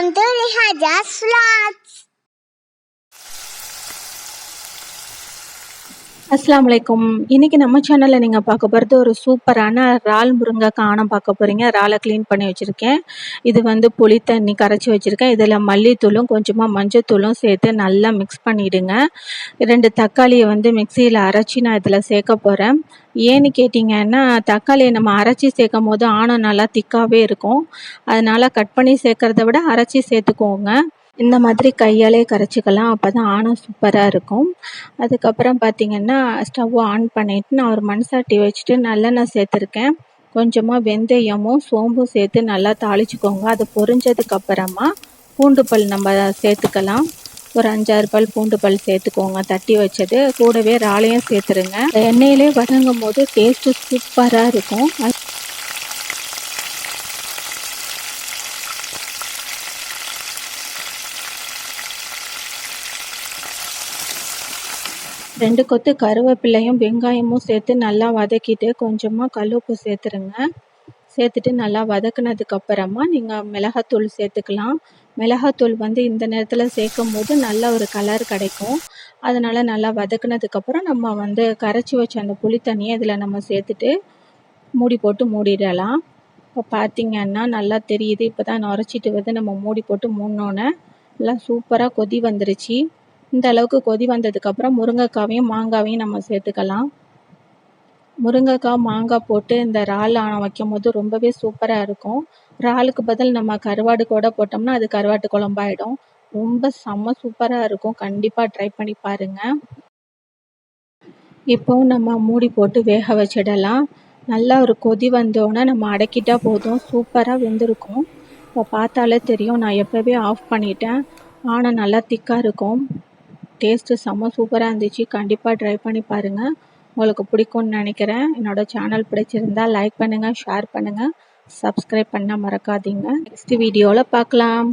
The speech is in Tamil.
Welcome to Rihaja's Vlogs. அஸ்லாம் அலைக்கும் இன்னைக்கு நம்ம சேனலில் நீங்கள் பார்க்க போகிறது ஒரு சூப்பரான இறால் முருங்கைக்காய் ஆணம் பார்க்க போகிறீங்க இறாலை க்ளீன் பண்ணி வச்சுருக்கேன். இது வந்து புளி தண்ணி கரைச்சி வச்சுருக்கேன். இதில் மல்லித்தூளும் கொஞ்சமாக மஞ்சத்தூளும் சேர்த்து நல்லா மிக்ஸ் பண்ணிவிடுங்க ரெண்டு தக்காளியை வந்து மிக்சியில் அரைச்சி நான் இதில் சேர்க்க போகிறேன் ஏன்னு கேட்டிங்கன்னா தக்காளியை நம்ம அரைச்சி சேர்க்கும் போது ஆணம் நல்லா திக்காகவே இருக்கும். அதனால் கட் பண்ணி சேர்க்குறத விட அரைச்சி சேர்த்துக்கோங்க. இந்த மாதிரி கையாலே கரைச்சிக்கலாம். அப்போ தான் ஆணம் சூப்பராக இருக்கும். அதுக்கப்புறம் பார்த்திங்கன்னா ஸ்டவ் ஆன் பண்ணிவிட்டு நான் ஒரு மண்சட்டி வச்சுட்டு நல்லெண்ணெய் சேர்த்துருக்கேன். கொஞ்சமாக வெந்தயமும் சோம்பும் சேர்த்து நல்லா தாளிச்சுக்கோங்க. அது பொரிஞ்சதுக்கப்புறமா பூண்டு பல் நம்ம சேர்த்துக்கலாம். ஒரு அஞ்சாறு பல் பூண்டு பல் சேர்த்துக்கோங்க. தட்டி வச்சது கூடவே இறாலையும் சேர்த்துருங்க. எண்ணெயிலே வதங்கும் போது டேஸ்ட்டு சூப்பராக இருக்கும். ரெண்டு கொத்து கருவேப்பிலையும் வெங்காயமும் சேர்த்து நல்லா வதக்கிட்டு கொஞ்சமாக கல் உப்பு சேர்த்துருங்க. சேர்த்துட்டு நல்லா வதக்குனதுக்கப்புறமா நீங்கள் மிளகாத்தூள் சேர்த்துக்கலாம். மிளகாத்தூள் வந்து இந்த நேரத்தில் சேர்க்கும் போது நல்ல ஒரு கலர் கிடைக்கும். அதனால் நல்லா வதக்குனதுக்கப்புறம் நம்ம வந்து கரைச்சி வச்ச அந்த புளி தண்ணியை இதில் நம்ம சேர்த்துட்டு மூடி போட்டு மூடிடலாம். இப்போ பார்த்திங்கன்னா நல்லா தெரியுது. இப்போ தான் நுரைச்சிட்டு வந்து நம்ம மூடி போட்டு மூடினோன்னே எல்லாம் சூப்பராக கொதி வந்துருச்சு. இந்த அளவுக்கு கொதி வந்ததுக்கப்புறம் முருங்கைக்காவையும் மாங்காவையும் நம்ம சேர்த்துக்கலாம். முருங்கைக்காய் மாங்காய் போட்டு இந்த இறால் வைக்கும் போது ரொம்பவே சூப்பராக இருக்கும். இறாலுக்கு பதில் நம்ம கருவாடு கூட போட்டோம்னா அது கருவாட்டு குழம்பாயிடும். ரொம்ப செம்ம சூப்பராக இருக்கும். கண்டிப்பாக ட்ரை பண்ணி பாருங்கள் இப்போ நம்ம மூடி போட்டு வேக வச்சிடலாம். நல்லா ஒரு கொதி வந்தோடனே நம்ம அடக்கிட்டால் போதும். சூப்பராக வெந்திருக்கும். இப்போ பார்த்தாலே தெரியும். நான் எப்போவே ஆஃப் பண்ணிட்டேன். ஆனால் நல்லா திக்காக இருக்கும். டேஸ்ட்டு செம்ம சூப்பராக இருந்துச்சு. கண்டிப்பாக ட்ரை பண்ணி பாருங்கள் உங்களுக்கு பிடிக்கும்னு நினைக்கிறேன். என்னோடய சேனல் பிடிச்சிருந்தா லைக் பண்ணுங்கள் ஷேர் பண்ணுங்கள் சப்ஸ்கிரைப் பண்ண மறக்காதீங்க. நெக்ஸ்ட் வீடியோவில் பார்க்கலாம்.